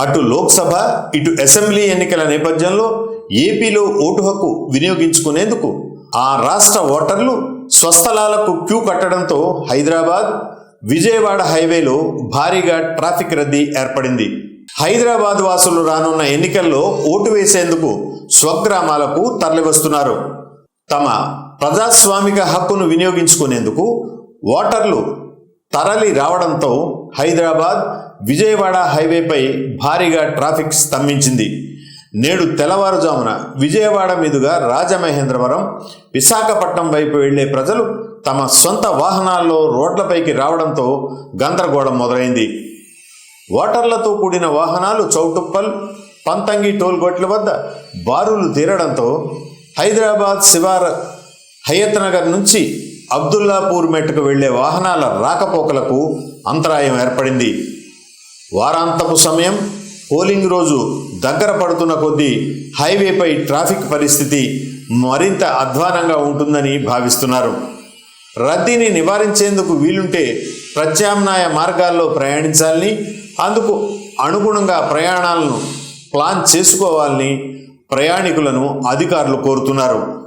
అటు లోక్సభ ఇటు అసెంబ్లీ ఎన్నికల నేపథ్యంలో ఏపీలో ఓటు హక్కు వినియోగించుకునేందుకు ఆ రాష్ట్ర ఓటర్లు స్వస్థలాలకు క్యూ కట్టడంతో హైదరాబాద్ విజయవాడ హైవేలో భారీగా ట్రాఫిక్ రద్దీ ఏర్పడింది. హైదరాబాద్ వాసులు రానున్న ఎన్నికల్లో ఓటు వేసేందుకు స్వగ్రామాలకు తరలివస్తున్నారు. తమ ప్రజాస్వామిక హక్కును వినియోగించుకునేందుకు ఓటర్లు తరలి రావడంతో హైదరాబాద్ విజయవాడ హైవేపై భారీగా ట్రాఫిక్ స్తంభించింది. నేడు తెల్లవారుజామున విజయవాడ మీదుగా రాజమహేంద్రవరం విశాఖపట్నం వైపు వెళ్ళే ప్రజలు తమ సొంత వాహనాల్లో రోడ్లపైకి రావడంతో గందరగోళం మొదలైంది. ఓటర్లతో కూడిన వాహనాలు చౌటుప్పల్ పంతంగి టోల్గేట్ల వద్ద బారులు తీరడంతో హైదరాబాద్ శివార్ హయత్ నగర్ నుంచి అబ్దుల్లాపూర్ మెట్టుకు వెళ్ళే వాహనాల రాకపోకలకు అంతరాయం ఏర్పడింది. వారాంతపు సమయం పోలింగ్ రోజు దగ్గర పడుతున్న కొద్దీ హైవేపై ట్రాఫిక్ పరిస్థితి మరింత అధ్వానంగా ఉంటుందని భావిస్తున్నారు. రద్దీని నివారించేందుకు వీలుంటే ప్రత్యామ్నాయ మార్గాల్లో ప్రయాణించాలని అందుకు అనుగుణంగా ప్రయాణాలను ప్లాన్ చేసుకోవాలని ప్రయాణికులను అధికారులు కోరుతున్నారు.